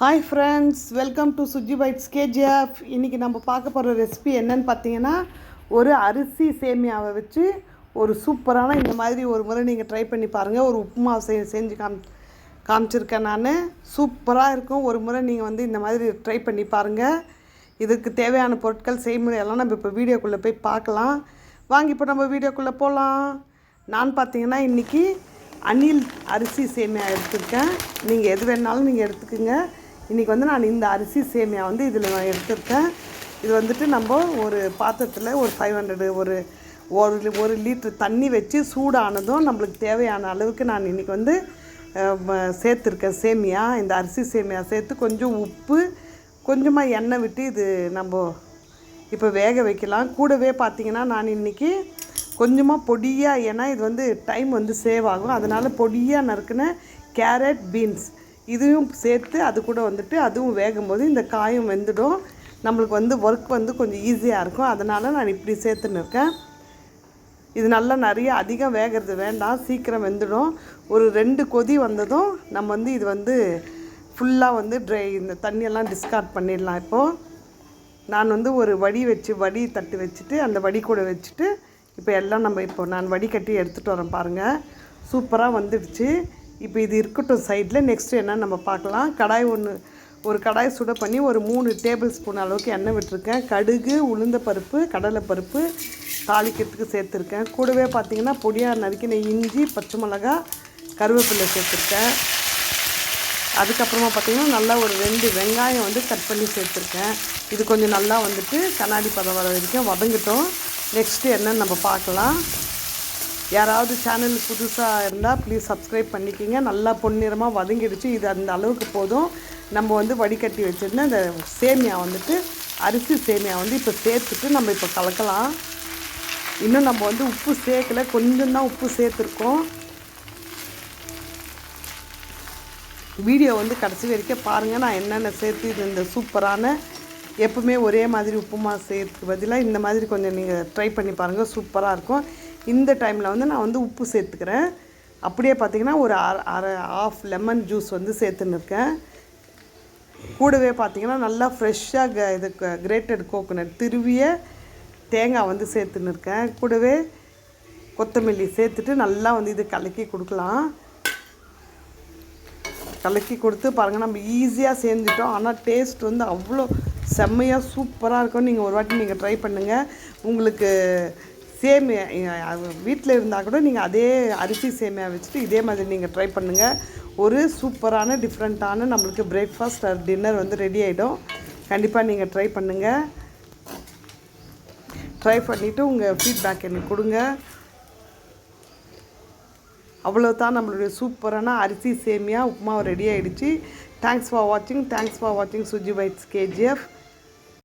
Hi friends welcome to Suji bites KGF இன்றைக்கி நம்ம பார்க்க போகிற ரெசிபி என்னன்னு பார்த்தீங்கன்னா ஒரு அரிசி சேமியாவை வச்சு ஒரு சூப்பரான இந்த மாதிரி ஒரு முறை நீங்கள் ட்ரை பண்ணி பாருங்கள் ஒரு உப்புமா செய் செஞ்சு காம் காமிச்சிருக்கேன் நான். சூப்பராக இருக்கும். ஒரு முறை நீங்கள் வந்து இந்த மாதிரி ட்ரை பண்ணி பாருங்கள் இதுக்கு தேவையான பொருட்கள் செய்முறை எல்லாம் நம்ம இப்போ வீடியோக்குள்ளே போய் பார்க்கலாம். வாங்கி இப்போ நம்ம வீடியோக்குள்ளே போகலாம் நான் பார்த்தீங்கன்னா இன்றைக்கி அணில் அரிசி சேமியா எடுத்துருக்கேன். நீங்கள் எது வேணாலும் நீங்கள் எடுத்துக்கோங்க. இன்றைக்கி வந்து நான் இந்த அரிசி சேமியா வந்து இதில் நான் எடுத்திருக்கேன். இது வந்துட்டு நம்ம ஒரு பாத்திரத்தில் ஒரு ஃபைவ் ஹண்ட்ரடு ஒரு ஒரு ஒரு லிட்ரு தண்ணி வச்சு சூடானதும் நம்மளுக்கு தேவையான அளவுக்கு நான் இன்றைக்கி வந்து சேர்த்துருக்கேன் சேமியா. இந்த அரிசி சேமியா சேர்த்து கொஞ்சம் உப்பு கொஞ்சமாக எண்ணெய் விட்டு இது நம்ம இப்போ வேக வைக்கலாம். கூடவே பார்த்தீங்கன்னா நான் இன்றைக்கி கொஞ்சமாக பொடியாக ஏன்னா இது வந்து டைம் வந்து சேவ் ஆகும். அதனால் பொடியாக நறுக்குன கேரட் பீன்ஸ் இதையும் சேர்த்து அது கூட வந்துட்டு அதுவும் வேகும்போது இந்த காயும் வெந்துடும். நம்மளுக்கு வந்து ஒர்க் வந்து கொஞ்சம் ஈஸியாக இருக்கும். அதனால் நான் இப்படி சேர்த்துன்னு இருக்கேன். இது நல்லா நிறைய அதிகம் வேகிறது வேண்டாம். சீக்கிரம் வெந்துடும். ஒரு ரெண்டு கொதி வந்ததும் நம்ம வந்து இது வந்து ஃபுல்லாக வந்து ட்ரை இந்த தண்ணியெல்லாம் டிஸ்கார்ட் பண்ணிடலாம் இப்போது நான் வந்து ஒரு வடி வச்சு வடி தட்டு வச்சுட்டு அந்த வடி கூட வச்சுட்டு இப்போ எல்லாம் நம்ம இப்போ நான் வடிகட்டி எடுத்துகிட்டு வரேன் பாருங்கள் சூப்பராக வந்துடுச்சு. இப்போ இது இருக்கட்டும் சைடில். நெக்ஸ்ட்டு என்ன நம்ம பார்க்கலாம். கடாய் ஒன்று ஒரு கடாய் சுட பண்ணி ஒரு மூணு டேபிள் ஸ்பூன் அளவுக்கு எண்ணெய் விட்டுருக்கேன். கடுகு உளுந்த பருப்பு கடலைப்பருப்பு தாளிக்கிறதுக்கு சேர்த்துருக்கேன். கூடவே பார்த்தீங்கன்னா பொடியாக நறுக்கின இஞ்சி பச்சை மிளகா கருவேப்பிலை சேர்த்துருக்கேன். அதுக்கப்புறமா பார்த்திங்கன்னா நல்லா ஒரு ரெண்டு வெங்காயம் வந்து கட் பண்ணி சேர்த்துருக்கேன். இது கொஞ்சம் நல்லா வந்துட்டு கண்ணாடி பதம் வர வரைக்கும் வதங்கிட்டோம். நெக்ஸ்ட்டு என்னன்னு நம்ம பார்க்கலாம். யாராவது சேனல் புதுசாக இருந்தால் ப்ளீஸ் சப்ஸ்கிரைப் பண்ணிக்கிங்க. நல்லா பொன்னிறமாக வதங்கிடுச்சு. இது அந்த அளவுக்கு போதும். நம்ம வந்து வடிகட்டி வச்சுருந்த அந்த சேமியா வந்துட்டு அரிசி சேமியா வந்து இப்போ சேர்த்துட்டு நம்ம இப்போ கலக்கலாம். இன்னும் நம்ம வந்து உப்பு சேர்க்கல. கொஞ்சம் தான் உப்பு சேர்த்துருக்கோம். வீடியோ வந்து கடைசி வரைக்கும் பாருங்கள் நான் என்னென்ன சேர்த்து இது இந்த சூப்பரான எப்பவுமே ஒரே மாதிரி உப்புமா சேர்த்து பதிலாக இந்த மாதிரி கொஞ்சம் நீங்கள் ட்ரை பண்ணி பாருங்கள் சூப்பராக இருக்கும். இந்த டைமில் வந்து நான் வந்து உப்பு சேர்த்துக்கிறேன். அப்படியே பார்த்தீங்கன்னா ஒரு அரை அரை ஆஃப் லெமன் ஜூஸ் வந்து சேர்த்துன்னு இருக்கேன் கூடவே பார்த்தீங்கன்னா நல்லா ஃப்ரெஷ்ஷாக க இது கிரேட்டட் கோகோனட் திருவிய தேங்காய் வந்து சேர்த்துன்னு இருக்கேன் கூடவே கொத்தமல்லி சேர்த்துட்டு நல்லா வந்து இது கலக்கி கொடுக்கலாம். கலக்கி கொடுத்து பாருங்கள் நம்ம ஈஸியாக சேர்ந்துட்டோம். ஆனால் டேஸ்ட் வந்து அவ்வளோ செம்மையாக சூப்பராக இருக்கும். நீங்கள் ஒரு வாட்டி நீங்கள் ட்ரை பண்ணுங்கள் உங்களுக்கு சேமியா வீட்டில் இருந்தால் கூட நீங்கள் அதே அரிசி சேமியா வச்சுட்டு இதே மாதிரி நீங்கள் ட்ரை பண்ணுங்கள் ஒரு சூப்பரான டிஃப்ரெண்ட்டான நம்மளுக்கு பிரேக்ஃபாஸ்ட் ஆர் டின்னர் வந்து ரெடி ஆகிடும் கண்டிப்பாக நீங்கள் ட்ரை பண்ணுங்கள் ட்ரை பண்ணிவிட்டு உங்கள் ஃபீட்பேக் எனக்கு கொடுங்க. அவ்வளோதான் நம்மளுடைய சூப்பரான அரிசி சேமியா உப்புமா ரெடி ஆகிடுச்சு தேங்க்ஸ் ஃபார் வாட்சிங் தேங்க்ஸ் ஃபார் வாட்சிங் சுஜி பைட்ஸ் கேஜிஎஃப்